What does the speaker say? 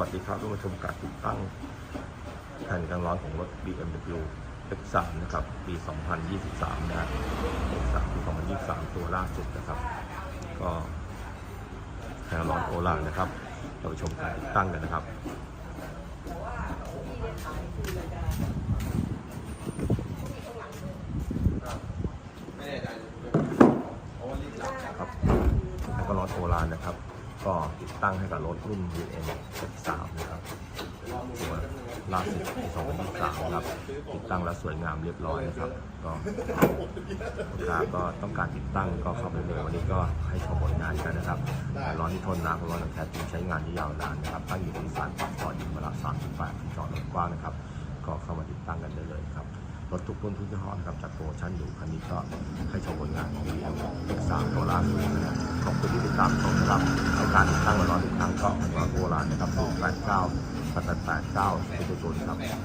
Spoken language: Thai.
วัสดีครับทุกผู้ชมการติดตั้งแผ่นกลางร้อนของรถ BMW X3 นะครับ ปี 2023 นะ X3 ปี2023 ตัวล่าสุดนะครับ ก็แผ่นกางร้อนโอลานนะครับ เราไปชมการติดตั้งกันนะครับครับแล้วก็รถโบราณนะครับ ก็ติดตั้งให้กับรถรุ่น BM X3 นะครับตัวล่าสุด2023ครับ ติดตั้งแล้วสวยงามเรียบร้อยนะครับ ก็ลูกค้าก็ต้องการติดตั้งก็เข้าไปเลยวันนี้ก็ให้ชมผลงานกันนะครับร้อนที่ทนน้ำร้อนน้ำแท้จริงใช้งานที่ยาวนานนะครับ ตั้งอยู่ที่สารปากซอยยิมระ38ที่จอดรถกว้างนะครับ ก็เข้ามาติดตั้งกันได้เลยครับรถทุกรุ่นทุกยี่ห้อนะครับจัดโปรชั่นอยู่คันนี้ก็ให้ชมผลงานของ BM X3 ตัวล่าสุดนะครับ ขอบคุณที่ติดตามชมนะครับในการตั้งร้อนทุกครั้งก็ของโบราณนะครับ089 889 0 0ครับ